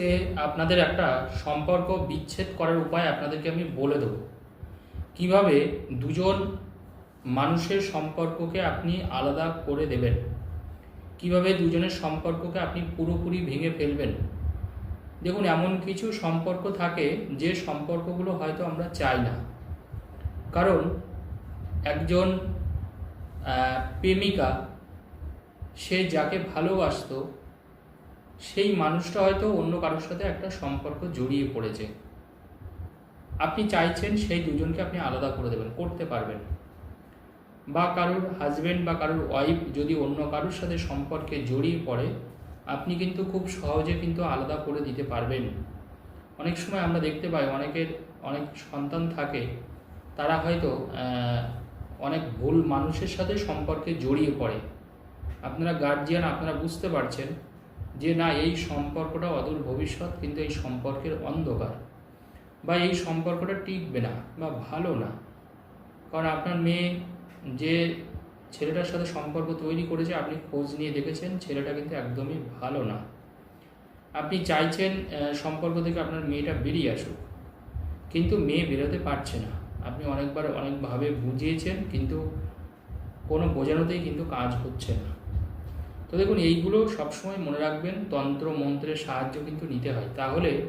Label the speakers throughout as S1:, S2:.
S1: আজকে আপনাদের একটা সম্পর্ক বিচ্ছেদ করার উপায় আপনাদেরকে আমি বলে দেবো। কীভাবে দুজন মানুষের সম্পর্ককে আপনি আলাদা করে দেবেন? কীভাবে দুজনের সম্পর্ককে আপনি পুরোপুরি ভেঙে ফেলবেন? দেখুন, এমন কিছু সম্পর্ক থাকে যে সম্পর্কগুলো হয়তো আমরা চাই না। কারণ একজন প্রেমিকা, সে যাকে ভালোবাসতো সেই মানুষটা হয়তো অন্য কারোর সাথে একটা সম্পর্ক জড়িয়ে পড়েছে। আপনি চাইছেন সেই দুজনকে আপনি আলাদা করে দেবেন, করতে পারবেন। বা কারোর হাজবেন্ড বা কারোর ওয়াইফ যদি অন্য কারোর সাথে সম্পর্কে জড়িয়ে পড়ে, আপনি কিন্তু খুব সহজে কিন্তু আলাদা করে দিতে পারবেন। অনেক সময় আমরা দেখতে পাই অনেকের, অনেক সন্তান থাকে, তারা হয়তো অনেক ভুল মানুষের সাথে সম্পর্কে জড়িয়ে পড়ে। আপনারা গার্জিয়ান আপনারা বুঝতে পারছেন যে না, এই সম্পর্কটা অদূর ভবিষ্যৎ, কিন্তু এই সম্পর্কের অন্ধকার। বা এই সম্পর্কটা টিকবে না বা ভালো না। কারণ আপনার মেয়ে যে ছেলেটার সাথে সম্পর্ক তৈরি করেছে, আপনি খোঁজ নিয়ে দেখেছেন, ছেলেটা কিন্তু একদমই ভালো না। আপনি চাইছেন সম্পর্ক থেকে আপনার মেয়েটা বেরিয়ে আসুক। কিন্তু মেয়ে বেরোতে পারছে না। আপনি অনেকবার অনেকভাবে বুঝিয়েছেন, কিন্তু কোনো বোঝানোতেই কিন্তু কাজ হচ্ছে না। তো দেখুন, এইগুলো সবসময় মনে রাখবেন, তন্ত্র, মন্ত্রের সাহায্য কিন্তু নিতে হয়। তাহলে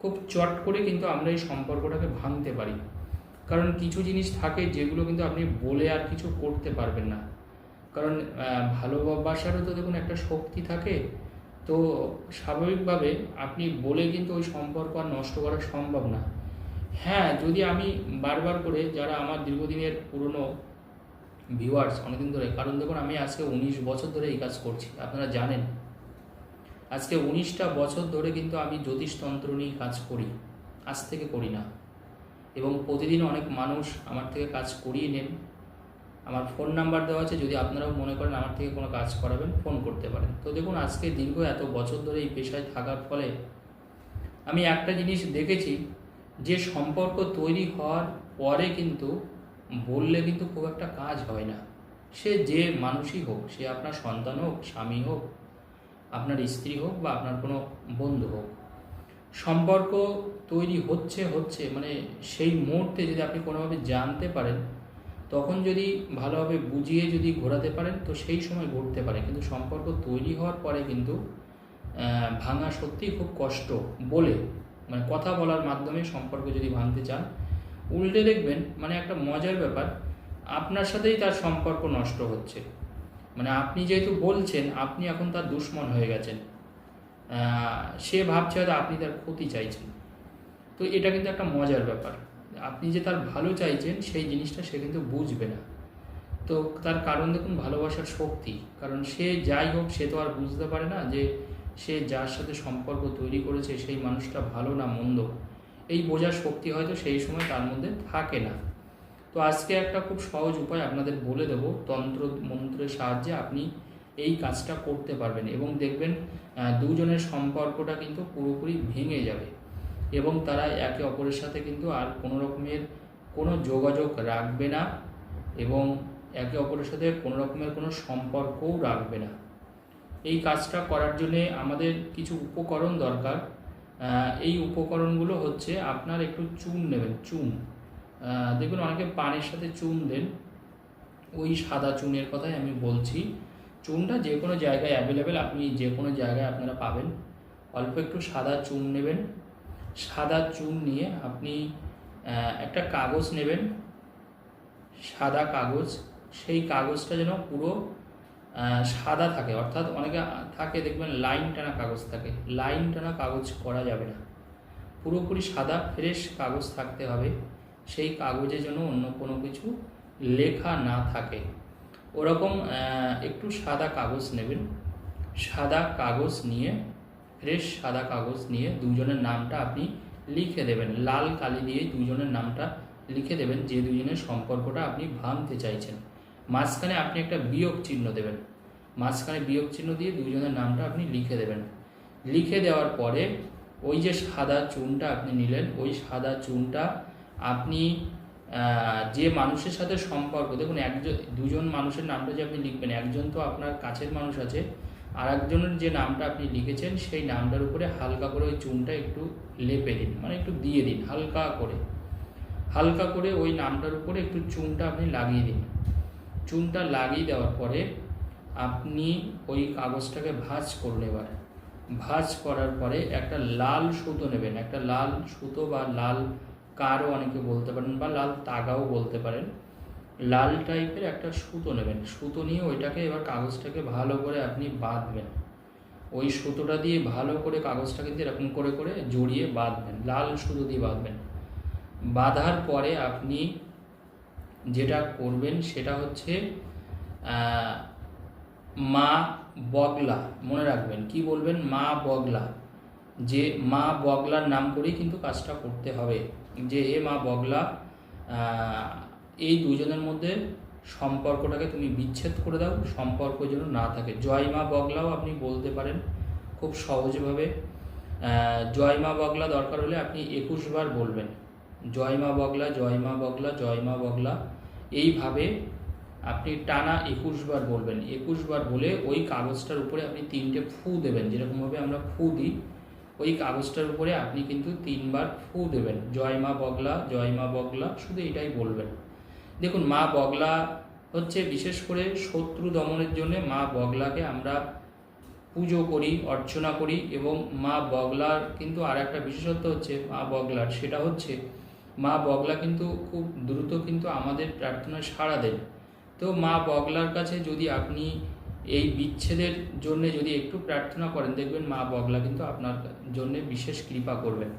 S1: খুব চট করে কিন্তু আমরা এই সম্পর্কটাকে ভাঙতে পারি। কারণ কিছু জিনিস থাকে যেগুলো কিন্তু আপনি বলে আর কিছু করতে পারবেন না। কারণ ভালোবাসারও তো দেখুন একটা শক্তি থাকে। তো স্বাভাবিকভাবে আপনি বলে কিন্তু ওই সম্পর্ক আর নষ্ট করা সম্ভব না। হ্যাঁ যদি আমি বারবার করে যারা আমার দীর্ঘদিনের পুরনো ভিউয়ার্স অনেকদিন ধরে। কারণ দেখুন, আমি আজকে উনিশ বছর ধরে এই কাজ করছি, আপনারা জানেন। আজকে উনিশটা বছর ধরে কিন্তু আমি জ্যোতিষতন্ত্র নিয়ে কাজ করি, আজ থেকে করি না। এবং প্রতিদিন অনেক মানুষ আমার থেকে কাজ করিয়ে নেন। আমার ফোন নাম্বার দেওয়া আছে, যদি আপনারাও মনে করেন আমার থেকে কোনো কাজ করাবেন ফোন করতে পারেন। তো দেখুন, আজকে দীর্ঘ এত বছর ধরে এই পেশায় থাকার ফলে আমি একটা জিনিস দেখেছি, যে সম্পর্ক তৈরি হওয়ার পরে কিন্তু বললে কিন্তু খুব একটা কাজ হয় না। সে যে মানুষই হোক, সে আপনার সন্তান হোক, স্বামী হোক, আপনার স্ত্রী হোক বা আপনার কোনো বন্ধু হোক, সম্পর্ক তৈরি হচ্ছে হচ্ছে মানে সেই মুহূর্তে যদি আপনি কোনোভাবে জানতে পারেন, তখন যদি ভালোভাবে বুঝিয়ে যদি ঘোরাতে পারেন, তো সেই সময় ঘুরতে পারে। কিন্তু সম্পর্ক তৈরি হওয়ার পরে কিন্তু ভাঙা সত্যিই খুব কষ্ট বলে মানে কথা বলার মাধ্যমে সম্পর্ক যদি ভাঙতে চান উল্টে দেখবেন মানে একটা মজার ব্যাপার, আপনার সাথেই তার সম্পর্ক নষ্ট হচ্ছে। মানে আপনি যেহেতু বলছেন, আপনি এখন তার দুশ্মন হয়ে গেছেন। সে ভাবছে হয়তো আপনি তার ক্ষতি চাইছেন। তো এটা কিন্তু একটা মজার ব্যাপার। আপনি যে তার ভালো চাইছেন, সেই জিনিসটা সে কিন্তু বুঝবে না। তো তার কারণ দেখুন, ভালোবাসার শক্তি। কারণ সে যাই হোক, সে তো আর বুঝতে পারে না যে সে যার সাথে সম্পর্ক তৈরি করেছে, সেই মানুষটা ভালো না মন্দ। এই বোঝার শক্তি হয়তো সেই সময় তার মধ্যে থাকে না। তো আজকে একটা খুব সহজ উপায় আপনাদের বলে দেব, তন্ত্র মন্ত্রের সাহায্যে আপনি এই কাজটা করতে পারবেন এবং দেখবেন দুজনের সম্পর্কটা কিন্তু পুরোপুরি ভেঙে যাবে এবং তারা একে অপরের সাথে কিন্তু আর কোনো রকমের কোনো যোগাযোগ রাখবে না এবং একে অপরের সাথে কোনো রকমের কোনো সম্পর্কও রাখবে না। এই কাজটা করার জন্যে আমাদের কিছু উপকরণ দরকার। এই উপকরণগুলো হচ্ছে আপনার একটু চুন নেবেন, চুন। দেখুন, অনেকে পানের সাথে চুন দেন। ওই সাদা চুনের কথাই আমি বলছি। চুনটা যে কোনো জায়গায় অ্যাভেলেবেল আপনি যে কোনো জায়গায় আপনারা পাবেন। অল্প একটু সাদা চুন নেবেন। সাদা চুন নিয়ে আপনি একটা কাগজ নেবেন। সাদা কাগজ। সেই কাগজটা যেন পুরো সাদা থাকে। অর্থাৎ অনেকে থাকে, দেখবেন লাইন টানা কাগজ থাকে। লাইন টানা কাগজ করা যাবে না। পুরোপুরি সাদা ফ্রেশ কাগজ থাকতে হবে। সেই কাগজে যেন অন্য কোনো কিছু লেখা না থাকে। ওরকম একটু সাদা কাগজ নেবেন। সাদা কাগজ নিয়ে ফ্রেশ সাদা কাগজ নিয়ে দুজনের নামটা আপনি লিখে দেবেন। লাল কালি দিয়ে দুজনের নামটা লিখে দেবেন, যে দুজনের সম্পর্কটা আপনি ভাঙতে চাইছেন। মাঝখানে আপনি একটা বিয়োগ চিহ্ন দেবেন। মাঝখানে বিয়োগ চিহ্ন দিয়ে দুজনের নামটা আপনি লিখে দেবেন। লিখে দেওয়ার পরে ওই যে সাদা চুনটা আপনি নিলেন, ওই সাদা চুনটা আপনি যে মানুষের সাথে সম্পর্ক, দেখুন একজন দুজন মানুষের নামটা যে আপনি লিখবেন, একজন তো আপনার কাছের মানুষ আছে আর একজনের যে নামটা আপনি লিখেছেন, সেই নামটার উপরে হালকা করে ওই চুনটা একটু লেপে দিন মানে একটু দিয়ে দিন, হালকা করে। হালকা করে ওই নামটার উপরে একটু চুনটা আপনি লাগিয়ে দিন। চুনটা লাগিয়ে দেওয়ার পরে আপনি ওই কাগজটাকে ভাঁজ করুন এবার। ভাঁজ করার পরে একটা লাল সুতো নেবেন। একটা লাল সুতো বা লাল কারও অনেকে বলতে পারেন বা লাল তাগাও বলতে পারেন। লাল টাইপের একটা সুতো নেবেন। সুতো নিয়ে ওইটাকে এবার কাগজটাকে ভালো করে আপনি বাঁধবেন। ওই সুতোটা দিয়ে ভালো করে কাগজটাকে দিয়ে এরকম করে করে জড়িয়ে বাঁধবেন। লাল সুতো দিয়ে বাঁধবেন। বাঁধার পরে আপনি যেটা করবেন সেটা হচ্ছে মা বগলা, মনে রাখবেন, কি বলবেন? মা বগলা, যে মা বগলার নাম করেই কিন্তু কাজটা করতে হবে, যে হে মা বগলা এই দুজনের মধ্যে সম্পর্কটাকে তুমি বিচ্ছেদ করে দাও, সম্পর্ক যেন না থাকে। জয় মা বগলাও আপনি বলতে পারেন খুব সহজভাবে জয় মা বগলা দরকার হলে আপনি একুশ বার বলবেন। জয় মা বগলা, জয় মা বগলা, জয় মা বগলা। এইভাবে আপনি টানা একুশ বার বলবেন। একুশ বার বলে ওই কাগজটার উপরে আপনি তিনটে ফু দেবেন। যেরকমভাবে আমরা ফু দিই, ওই কাগজটার উপরে আপনি কিন্তু তিনবার ফু দেবেন। জয় মা বগলা, জয় মা বগলা, শুধু এটাই বলবেন। দেখুন, মা বগলা হচ্ছে বিশেষ করে শত্রু দমনের জন্য মা বগলাকে আমরা পুজো করি, অর্চনা করি এবং মা বগলার কিন্তু আর একটা বিশেষত্ব হচ্ছে মা বগলার, সেটা হচ্ছে মা বগলা কিন্তু খুব দ্রুত কিন্তু আমাদের প্রার্থনায় সাড়া দেন তো মা বগলার কাছে যদি আপনি এই বিচ্ছেদের জন্য যদি একটু প্রার্থনা করেন, দেখবেন মা বগলা কিন্তু আপনার জন্য বিশেষ কৃপা করবেন।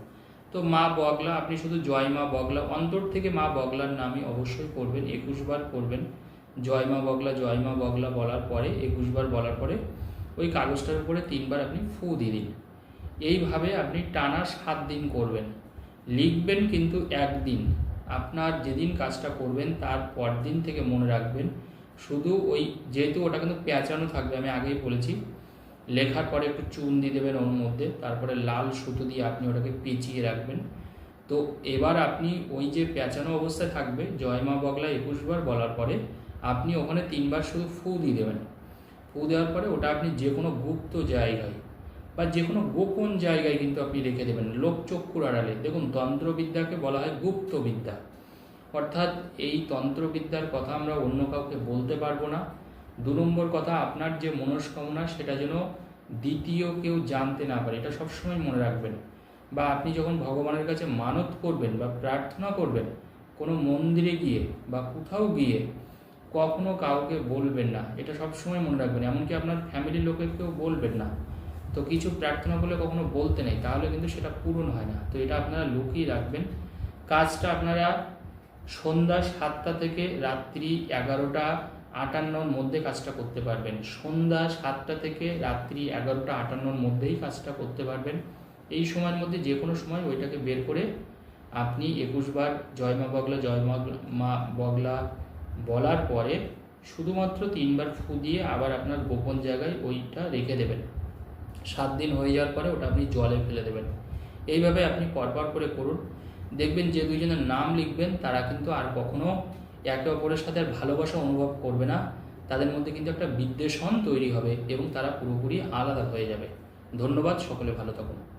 S1: তো মা বগলা, আপনি শুধু জয় মা বগলা, অন্তর থেকে মা বগলার নামই অবশ্যই করবেন, একুশ বার করবেন। জয় মা বগলা, জয় মা বগলা বলার পরে, একুশ বার বলার পরে ওই কাগজটার উপরে তিনবার আপনি ফু দিয়ে দিন। এইভাবে আপনি টানা সাত দিন করবেন। লিখবেন কিন্তু একদিন। আপনার যেদিন কাজটা করবেন, তার পর দিন থেকে মনে রাখবেন। শুধু ওই, যেহেতু ওটা কিন্তু পেঁচানো থাকবে, আমি আগেই বলেছি। লেখার পরে একটু চুন দিয়ে দেবেন ওর মধ্যে, তারপরে লাল সুতো দিয়ে আপনি ওটাকে পেঁচিয়ে রাখবেন। তো এবার আপনি ওই যে পেঁচানো অবস্থায় থাকবে জয়মা বগলা একুশ বার বলার পরে, আপনি ওখানে তিনবার শুধু ফু দিয়ে দেবেন। ফু দেওয়ার পরে ওটা আপনি যে কোনো গুপ্ত জায়গায় বা যে কোনো গোপন জায়গায় কিন্তু আপনি রেখে দেবেন, লোকচক্ষুর আড়ালে। দেখুন, তন্ত্রবিদ্যাকে বলা হয় গুপ্তবিদ্যা। অর্থাৎ এই তন্ত্রবিদ্যার কথা আমরা অন্য কাউকে বলতে পারব না। দু নম্বর কথা, আপনার যে মনস্কামনা, সেটা যেন দ্বিতীয় কেউ জানতে না পারে, এটা সবসময় মনে রাখবেন। বা আপনি যখন ভগবানের কাছে মানত করবেন বা প্রার্থনা করবেন, কোনো মন্দিরে গিয়ে বা কোথাও গিয়ে কখনো কাউকে বলবেন না, এটা সবসময় মনে রাখবেন। এমনকি আপনার ফ্যামিলির লোকের লোকেকেও বলবেন না। তো কিছু প্রার্থনা করলে কখনো বলতে নেই, তাহলে কিন্তু সেটা পূরণ হয় না। তো এটা আপনারা লুকিয়ে রাখবেন। কাজটা আপনারা সন্ধ্যা সাতটা থেকে রাত্রি এগারোটা আটান্নর মধ্যে কাজটা করতে পারবেন। সন্ধ্যা সাতটা থেকে রাত্রি এগারোটা আটান্নর মধ্যেই কাজটা করতে পারবেন। এই সময়ের মধ্যে যে কোনো সময় ওইটাকে বের করে আপনি একুশবার জয় মা বগলা, জয় মা মা বগলা বলার পরে শুধুমাত্র তিনবার ফু দিয়ে আবার আপনার গোপন জায়গায় ওইটা রেখে দেবেন। সাত দিন হয়ে যাওয়ার পরে ওটা আপনি জলে ফেলে দেবেন। এইভাবে আপনি পরপর করে করুন। দেখবেন যে দুজনের নাম লিখবেন, তারা কিন্তু আর কখনো একে অপরের সাথে আর ভালোবাসা অনুভব করবে না। তাদের মধ্যে কিন্তু একটা বিদ্বেষণ তৈরি হবে এবং তারা পুরোপুরি আলাদা হয়ে যাবে। ধন্যবাদ, সকলে ভালো থাকুন।